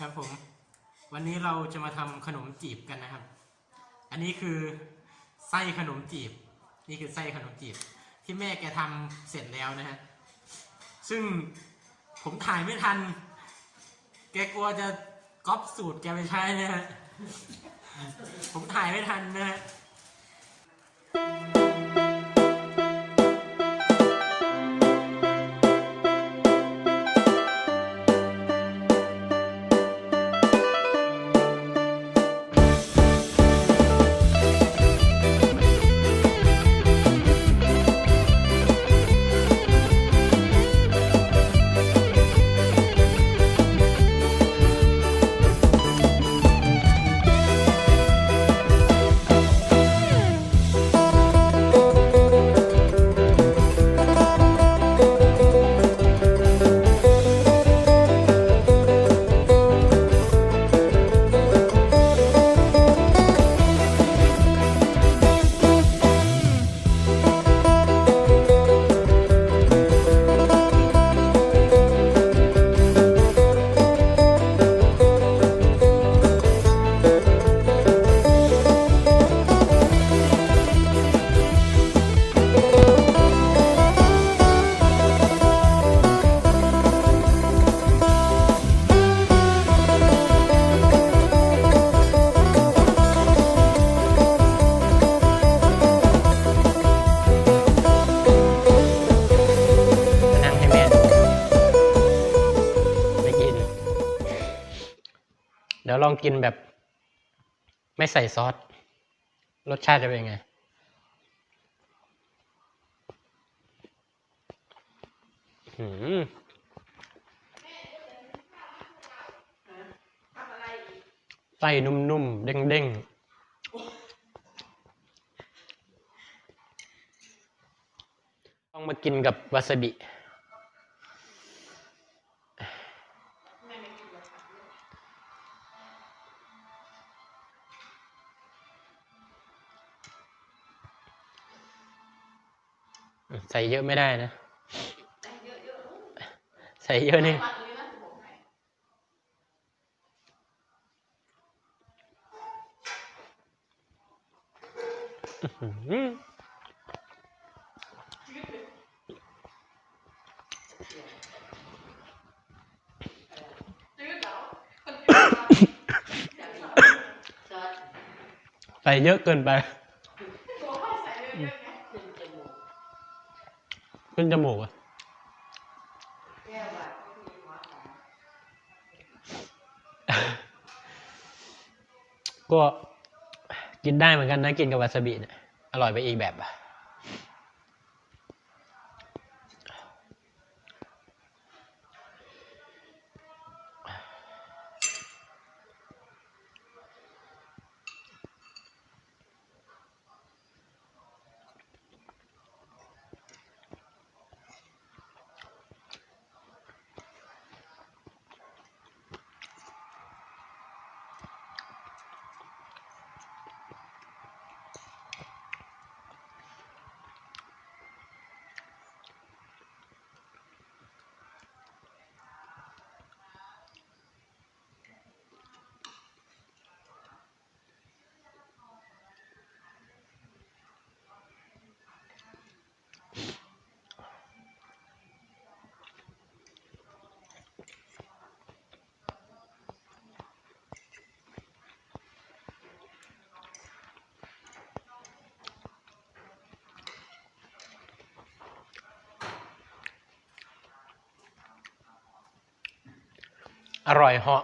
ครับผม วันนี้เราจะมาทำขนมจีบกันนะครับ อันนี้คือไส้ขนมจีบ นี่คือไส้ขนมจีบ ที่แม่แกทำเสร็จแล้วนะฮะ ซึ่งผมถ่ายไม่ทัน แกกลัวจะก๊อปสูตรแกไปใช้นะฮะ ผมถ่ายไม่ทันนะฮะ ดี๋ยวลองกินแบบ ไม่ใส่ซอส รสชาติจะเป็นยังไง หืมไส้นุ่มๆ เด้งๆต้องมากินกับวาซาบิ ใส่เยอะไม่ได้นะ ใส่เยอะนี่อืมใส่เยอะเกินไป ขึ้นจมูกอะก็กินได้เหมือนกันนะ กินกับวาซาบิเนี่ยอร่อยไปอีกแบบอะ อร่อยเหาะ